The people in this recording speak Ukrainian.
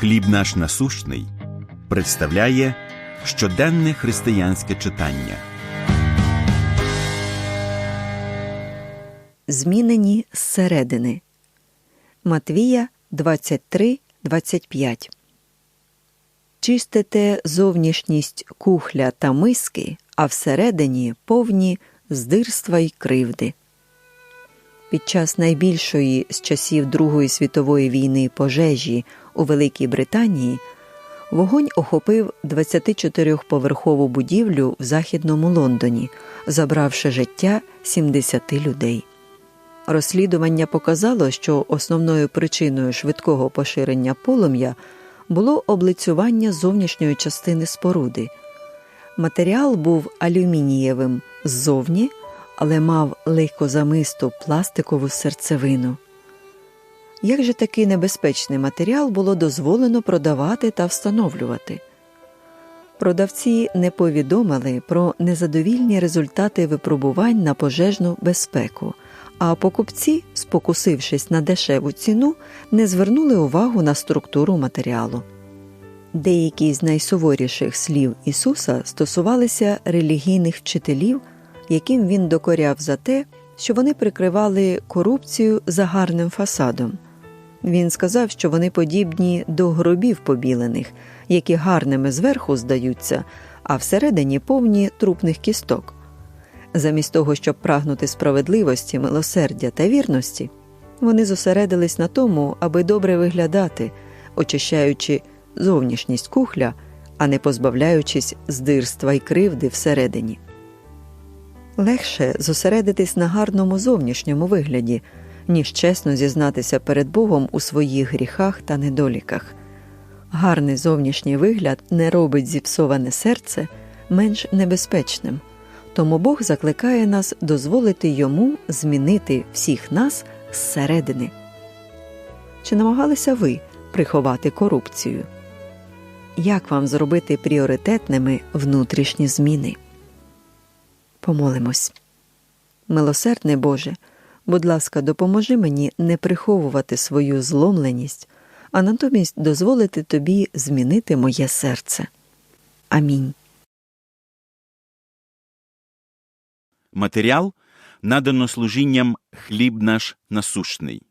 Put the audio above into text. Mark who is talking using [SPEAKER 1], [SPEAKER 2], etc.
[SPEAKER 1] Хліб наш насущний представляє щоденне християнське читання.
[SPEAKER 2] Змінені зсередини. Матвія 23, 25. Чистите зовнішність кухля та миски, а всередині повні здирства й кривди. Під час найбільшої з часів Другої світової війни пожежі у Великій Британії вогонь охопив 24-поверхову будівлю в Західному Лондоні, забравши життя 70 людей. Розслідування показало, що основною причиною швидкого поширення полум'я було облицювання зовнішньої частини споруди. Матеріал був алюмінієвим ззовні, але мав легкозамисту пластикову серцевину. Як же такий небезпечний матеріал було дозволено продавати та встановлювати? Продавці не повідомили про незадовільні результати випробувань на пожежну безпеку, а покупці, спокусившись на дешеву ціну, не звернули увагу на структуру матеріалу. Деякі з найсуворіших слів Ісуса стосувалися релігійних вчителів, яким він докоряв за те, що вони прикривали корупцію за гарним фасадом. Він сказав, що вони подібні до гробів побілених, які гарними зверху здаються, а всередині повні трупних кісток. Замість того, щоб прагнути справедливості, милосердя та вірності, вони зосередились на тому, аби добре виглядати, очищаючи зовнішність кухля, а не позбавляючись здирства й кривди всередині. Легше зосередитись на гарному зовнішньому вигляді, ніж чесно зізнатися перед Богом у своїх гріхах та недоліках. Гарний зовнішній вигляд не робить зіпсоване серце менш небезпечним, тому Бог закликає нас дозволити йому змінити всіх нас зсередини. Чи намагалися ви приховати корупцію? Як вам зробити пріоритетними внутрішні зміни? Помолимось. Милосердний Боже, будь ласка, допоможи мені не приховувати свою зломленість, а натомість дозволити тобі змінити моє серце. Амінь.
[SPEAKER 1] Матеріал надано служінням хліб наш насущний.